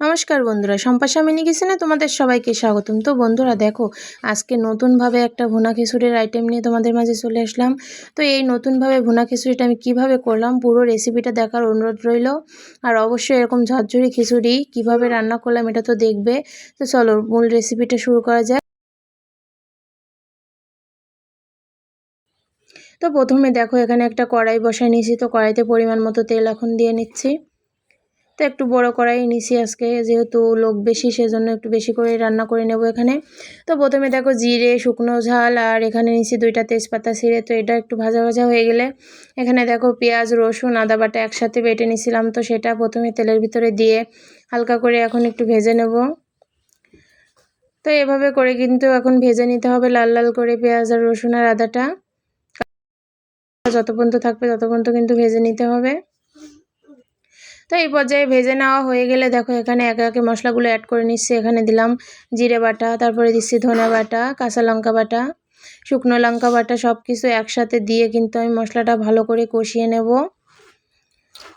নমস্কার বন্ধুরা সম্পাশা মিনি কিচেনে তোমাদের সবাইকে স্বাগতম। তো বন্ধুরা, দেখো, আজকে নতুনভাবে একটা ভুনা খিচুড়ির আইটেম নিয়ে তোমাদের মাঝে চলে আসলাম। তো এই নতুনভাবে ভুনা খিচুড়িটা আমি কীভাবে করলাম, পুরো রেসিপিটা দেখার অনুরোধ রইল। আর অবশ্যই এরকম ঝরঝরি খিচুড়ি কীভাবে রান্না করলাম, এটা তো দেখবে। তো চলো, মূল রেসিপিটা শুরু করা যায় তো প্রথমে দেখো, এখানে একটা কড়াই বসায় নিয়েছি। তো কড়াইতে পরিমাণ মতো তেল এখন দিয়ে নিচ্ছি। তো একটু বড় করাই নিছি আজকে, যেহেতু লোক বেশি, সেজন্য একটু বেশি করে রান্না করে নেব এখানে। তো প্রথমে দেখো জিরে, শুকনো ঝাল, আর এখানে নিছি দুইটা তেজপাতা ছিঁড়ে, তো এটা একটু ভাজা ভাজা হয়ে গেলে এখানে দেখো পেঁয়াজ, রসুন, আদা বাটা একসাথে বেটে নিছিলাম, তো সেটা প্রথমে তেলের ভিতরে দিয়ে হালকা করে এখন একটু ভেজে নেব। তো এভাবে করে কিন্তু এখন ভেজে নিতে হবে লাল লাল করে পেঁয়াজ আর রসুন আর আদাটা। যত পর্যন্ত থাকবে তত পর্যন্ত কিন্তু ভেজে নিতে হবে। তো এই পর্যায়ে ভেজে নেওয়া হয়ে গেলে দেখো এখানে একে একে মশলাগুলো অ্যাড করে নিচ্ছি। এখানে দিলাম জিরে বাটা, তারপরে দিচ্ছি ধনে বাটা, কাঁচা লঙ্কা বাটা, শুকনো লঙ্কা বাটা সব কিছু একসাথে দিয়ে কিন্তু আমি মশলাটা ভালো করে কষিয়ে নেব।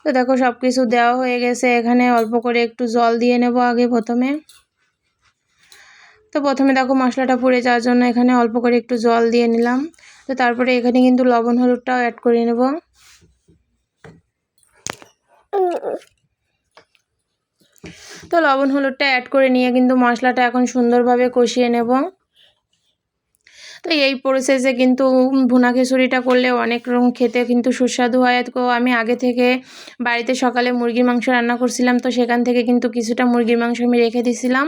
তো দেখো সব কিছু দেওয়া হয়ে গেছে। এখানে অল্প করে একটু জল দিয়ে নেব আগে প্রথমে। তো প্রথমে দেখো মশলাটা পুড়ে যাওয়ার জন্য এখানে অল্প করে একটু জল দিয়ে নিলাম। তো তারপরে এখানে কিন্তু লবণ হলুদটাও অ্যাড করে নেব। তো লবণ হলুদটা অ্যাড করে নিয়ে কিন্তু মশলাটা এখন সুন্দরভাবে কষিয়ে নেব। তো এই প্রসেসে কিন্তু ভুনা খিচুড়িটা করলে অনেক রকম খেতে কিন্তু সুস্বাদু হয়। তো আমি আগে থেকে বাড়িতে সকালে মুরগির মাংস রান্না করছিলাম, তো সেখান থেকে কিন্তু কিছুটা মুরগির মাংস আমি রেখে দিছিলাম।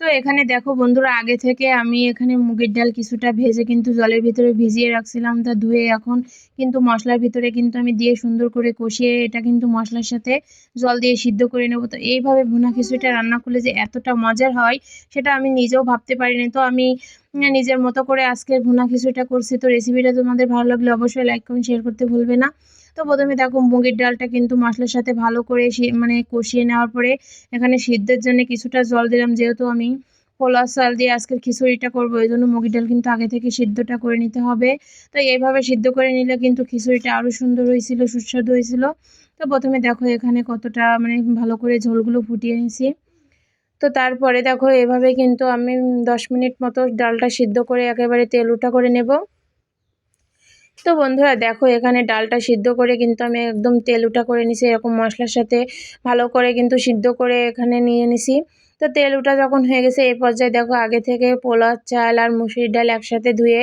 তো এখানে দেখো বন্ধুরা, আগে থেকে আমি এখানে মুগের ডাল কিছুটা ভেজে কিন্তু জলের ভিতরে ভিজিয়ে রাখছিলাম তা ধুয়ে এখন কিন্তু মশলার ভিতরে কিন্তু আমি দিয়ে সুন্দর করে কষিয়ে এটা কিন্তু মশলার সাথে জল দিয়ে সিদ্ধ করে নেব। তো এইভাবে ভুনা খিচুড়িটা রান্না করলে যে এতটা মজার হয় সেটা আমি নিজেও ভাবতে পারিনি। তো আমি নিজের মতো করে আজকের ভুনা খিচুড়িটা করছি। তো রেসিপিটা তোমাদের ভালো লাগলে অবশ্যই লাইক কমেন্ট শেয়ার করতে ভুলবে না। তো প্রথমে দেখো মুগের ডালটা কিন্তু মশলার সাথে ভালো করে মানে কষিয়ে নেওয়ার পরে এখানে সিদ্ধের জন্য কিছুটা জল দিলাম, যেহেতু আমি পোলাও চাল দিয়ে আজকের খিচুড়িটা করব এই জন্য মুগের ডাল কিন্তু আগে থেকে সিদ্ধটা করে নিতে হবে। তো এইভাবে সিদ্ধ করে নিলে কিন্তু খিচুড়িটা আরও সুন্দর হয়েছিল, সুস্বাদু হয়েছিল। তো প্রথমে দেখো এখানে কতটা মানে ভালো করে ঝোলগুলো ফুটিয়ে নিয়েছি। তো তারপরে দেখো এভাবে কিন্তু আমি দশ মিনিট মতো ডালটা সিদ্ধ করে একেবারে তেল উঠা করে নেব। তো বন্ধুরা দেখো, এখানে ডালটা সিদ্ধ করে কিন্তু আমি একদম তেল উঠা করে নিছি, এরকম মশলার সাথে ভালো করে কিন্তু সিদ্ধ করে এখানে নিয়ে নিছি। তো তেল উঠা যখন হয়ে গেছে এই পর্যায়ে দেখো আগে থেকে পোলার চাল আর মুসুরির ডাল একসাথে ধুয়ে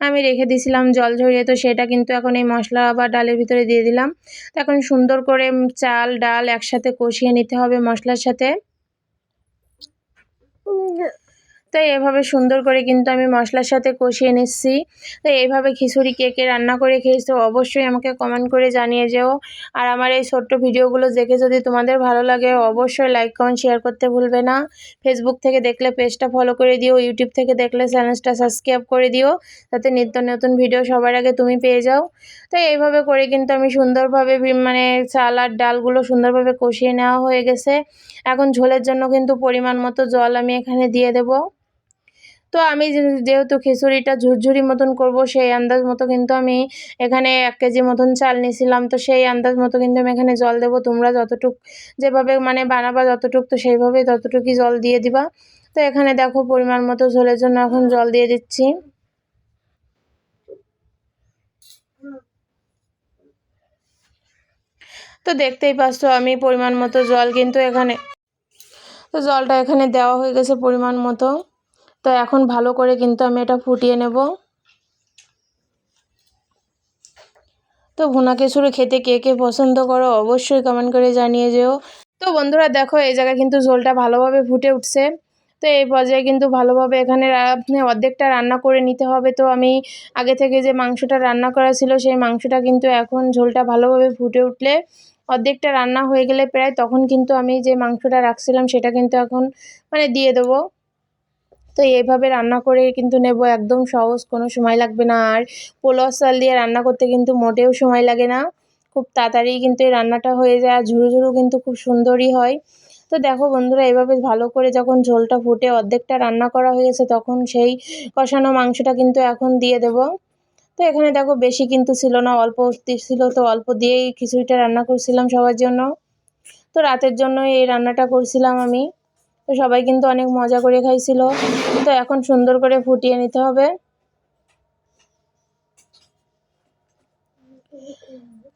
আমি রেখে দিয়েছিলাম জল ঝরিয়ে, তো সেটা কিন্তু এখন এই মশলা বা ডালের ভিতরে দিয়ে দিলাম। তো এখন সুন্দর করে চাল, ডাল একসাথে কষিয়ে নিতে হবে মশলার সাথে। তাই এভাবে সুন্দর করে কিন্তু আমি মশলার সাথে কষিয়ে নিচ্ছি। তো এইভাবে খিচুড়ি কে কে রান্না করে খেয়েছো অবশ্যই আমাকে কমেন্ট করে জানিয়ে যেও। আর আমার এই ছোট্ট ভিডিওগুলো দেখে যদি তোমাদের ভালো লাগে অবশ্যই লাইক কমেন্ট শেয়ার করতে ভুলবে না। ফেসবুক থেকে দেখলে পেজটা ফলো করে দিও ইউটিউব থেকে দেখলে চ্যানেলটা সাবস্ক্রাইব করে দিও। যাতে নিত্য নতুন ভিডিও সবার আগে তুমি পেয়ে যাও। তো এইভাবে করে কিন্তু আমি সুন্দরভাবে মানে চাল আর ডালগুলো সুন্দরভাবে কষিয়ে নেওয়া হয়ে গেছে। এখন ঝোলের জন্য কিন্তু পরিমাণ মতো জল আমি এখানে দিয়ে দেবো। তো আমি যেহেতু খিচুড়িটা ঝুরঝুরি মতন করব, সেই আন্দাজ মতো কিন্তু আমি এখানে এক কেজি মতন চাল নিয়েছিলাম। তো সেই আন্দাজ মতো কিন্তু আমি এখানে জল দেবো। তোমরা যতটুক যেভাবে মানে বানাবা যতটুক, তো সেইভাবেই ততটুকুই জল দিয়ে দিবা। তো এখানে দেখো পরিমাণ মতো ঝোলের জন্য এখন জল দিয়ে দিচ্ছি। তো দেখতেই পাচ্ছ আমি পরিমাণ মতো জল কিন্তু এখানে, তো জলটা এখানে দেওয়া হয়ে গেছে পরিমাণ মতো। তো এখন ভালো করে কিন্তু আমি এটা ফুটিয়ে নেব। তো ভুনা খিচুড়ি খেতে কে কে পছন্দ করো অবশ্যই কমেন্ট করে জানিয়ে যেও। তো বন্ধুরা দেখো, এই জায়গায় কিন্তু ঝোলটা ভালোভাবে ফুটে উঠছে। তো এই পর্যায়ে কিন্তু ভালোভাবে এখানে অর্ধেকটা রান্না করে নিতে হবে। তো আমি আগে থেকে যে মাংসটা রান্না করা ছিল, সেই মাংসটা কিন্তু এখন ঝোলটা ভালোভাবে ফুটে উঠলে অর্ধেকটা রান্না হয়ে গেলে প্রায় তখন কিন্তু আমি যে মাংসটা রাখছিলাম, সেটা কিন্তু এখন মানে দিয়ে দেবো। তো এইভাবে রান্না করে কিন্তু নেব একদম সহজ, কোনো সময় লাগবে না। আর পোলাও চাল দিয়ে রান্না করতে কিন্তু মোটেও সময় লাগে না। খুব তাড়াতাড়ি কিন্তু এই রান্নাটা হয়ে যায়, আর ঝুরু ঝুরু কিন্তু খুব সুন্দরই হয়। তো দেখো বন্ধুরা, এভাবে ভালো করে যখন ঝোলটা ফুটে অর্ধেকটা রান্না করা হয়েছে তখন সেই কষানো মাংসটা কিন্তু এখন দিয়ে দেব। তো এখানে দেখো বেশি কিন্তু ছিল না, অল্প ছিল, তো অল্প দিয়েই খিচুড়িটা রান্না করছিলাম সবার জন্য। তো রাতের জন্য এই রান্নাটা করছিলাম আমি। তো সবাই কিন্তু অনেক মজা করে খাইছিল। তো এখন সুন্দর করে ফুটিয়ে নিতে হবে।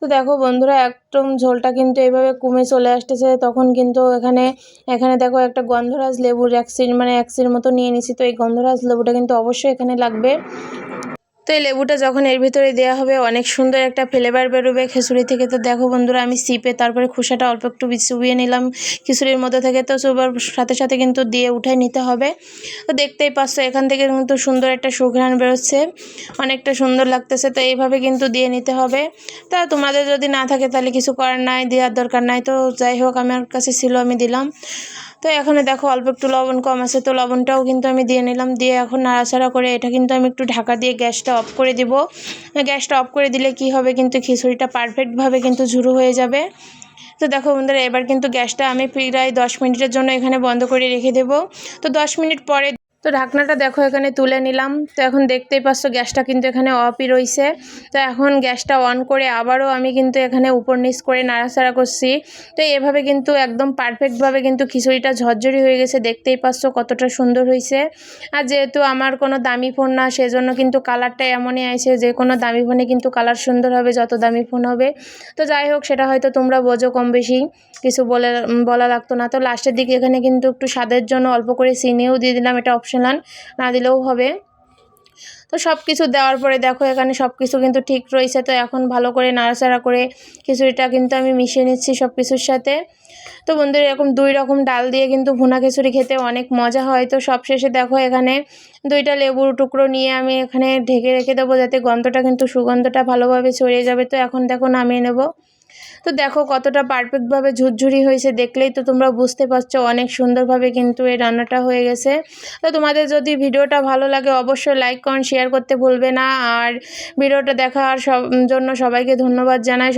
তো দেখো বন্ধুরা, একদম ঝোলটা কিন্তু এইভাবে কমে চলে আসতেছে। তখন কিন্তু এখানে এখানে দেখো একটা গন্ধরাজ লেবুর এক মানে এক সির মতো নিয়ে নিছি। তো এই গন্ধরাজ লেবুটা কিন্তু অবশ্যই এখানে লাগবে। তো এই লেবুটা যখন এর ভিতরে দেওয়া হবে, অনেক সুন্দর একটা ফ্লেভার বেরোবে। খিচুড়ি থেকে তো দেখো বন্ধুরা, আমি সিপে, তারপরে খোসাটা অল্প একটু চুবিয়ে নিলাম। খিচুড়ির মধ্যে থেকে তো চুবার সাথে সাথে কিন্তু দিয়ে উঠে নিতে হবে। তো দেখতেই পাচ্ছ, এখান থেকে কিন্তু সুন্দর একটা সুঘ্রাণ বেরোচ্ছে। অনেকটা সুন্দর লাগতেছে, তো এইভাবে কিন্তু দিয়ে নিতে হবে। তা তোমাদের যদি না থাকে, তাহলে কিছু করার নাই, দেওয়ার দরকার নাই। তো যাই হোক, আমার কাছে ছিল, আমি দিলাম। তো এখানে দেখো অল্প একটু লবণ কম আছে, তো লবণটাও কিন্তু আমি দিয়ে নিলাম। দিয়ে এখন নাড়াচাড়া করে এটা কিন্তু আমি একটু ঢাকা দিয়ে গ্যাসটা অফ করে দিব। গ্যাসটা অফ করে দিলে কি হবে কিন্তু খিচুড়িটা পারফেক্টভাবে কিন্তু ঝুরু হয়ে যাবে। তো দেখো বন্ধুরা, এবার কিন্তু গ্যাসটা আমি প্রায় দশ মিনিটের জন্য এখানে বন্ধ করে রেখে দেবো। তো দশ মিনিট পরে তো ঢাকনাটা দেখো, এখানে তুলে নিলাম। তো এখন দেখতেই পাচ্ছ গ্যাসটা কিন্তু এখানে অফই রয়েছে তো এখন গ্যাসটা অন করে আবারও আমি কিন্তু এখানে উপর নিচ করে নাড়াচাড়া করছি। তো এভাবে কিন্তু একদম পারফেক্টভাবে কিন্তু খিচুড়িটা ঝরঝরি হয়ে গেছে। দেখতেই পাচ্ছ কতটা সুন্দর হয়েছে আর যেহেতু আমার কোনো দামি ফোন না, সেজন্য কিন্তু কালারটা এমনই আছে যে কোনো দামি ফোনে কিন্তু কালার সুন্দর হবে, যত দামি ফোন হবে। তো যাই হোক, সেটা হয়তো তোমরা বোঝো কম বেশি। কিছু বলে বলা লাগতো না। তো লাস্টের দিকে এখানে কিন্তু একটু স্বাদের জন্য অল্প করে চিনিও দিয়ে দিলাম। এটা অপশনাল না দিলেও হবে। তো সব কিছু দেওয়ার পরে দেখো, এখানে সব কিছু কিন্তু ঠিক রয়েছে। তো এখন ভালো করে নাড়াচাড়া করে খিচুড়িটা কিন্তু আমি মিশিয়ে নিচ্ছি সব কিছুর সাথে। তো বন্ধুরা, এরকম দুই রকম ডাল দিয়ে কিন্তু ভুনা খিচুড়ি খেতে অনেক মজা হয়। তো সব শেষে দেখো, এখানে দুইটা লেবুর টুকরো নিয়ে আমি এখানে ঢেকে রেখে দেবো, যাতে গন্ধটা কিন্তু সুগন্ধটা ভালোভাবে ছড়িয়ে যাবে। তো এখন দেখো, নামিয়ে নেব। তো দেখো কতটা পারফেক্টভাবে ঝুরঝুরি হয়েছে, দেখলেই তো তোমরা বুঝতে পারছ অনেক সুন্দরভাবে কিন্তু এই রান্নাটা হয়ে গেছে। তো তোমাদের যদি ভিডিওটা ভালো লাগে অবশ্যই লাইক কমেন্ট শেয়ার করতে ভুলবে না। আর ভিডিওটা দেখার সব জন্য সবাইকে ধন্যবাদ জানাই।